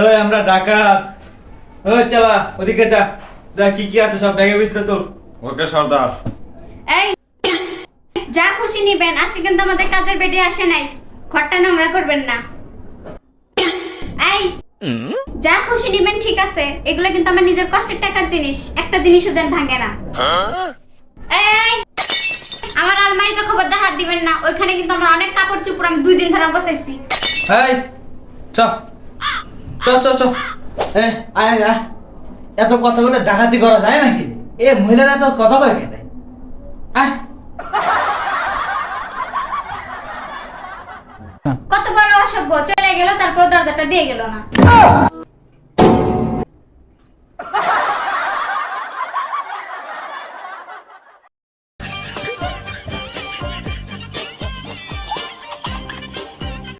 ওই আমরা ডাকাত। ওই চালা ওদিকে যা। দেখ কি কি আছে সব ব্যাগের ভিতরে তোর ওকে সর্দার। এই যা খুশি নিবেন আজকে কিন্তু আমাদের কাজের বেডে আসে নাই। ঘরটা নোংরা করবেন না। এই যা খুশি নিবেন ঠিক আছে। এগুলো কিন্তু আমার নিজের কষ্টের টাকার জিনিস। একটা জিনিসও যেন ভাঙে না। হাত দিবেন না। ওইখানে কিন্তু আমার অনেক কাপড় চোপড় আমি দুই দিন ধরে বসাইছি। এই চ। চ চ চ। এ আয় আয়, এত কথা বলে ডাকাতি করা যায় নাকি? এ মহিলারা তো কথা কয় কেন? আয়। কত বড় অসভ্য চলে গেল তারপর দরজাটা দিয়ে গেল না।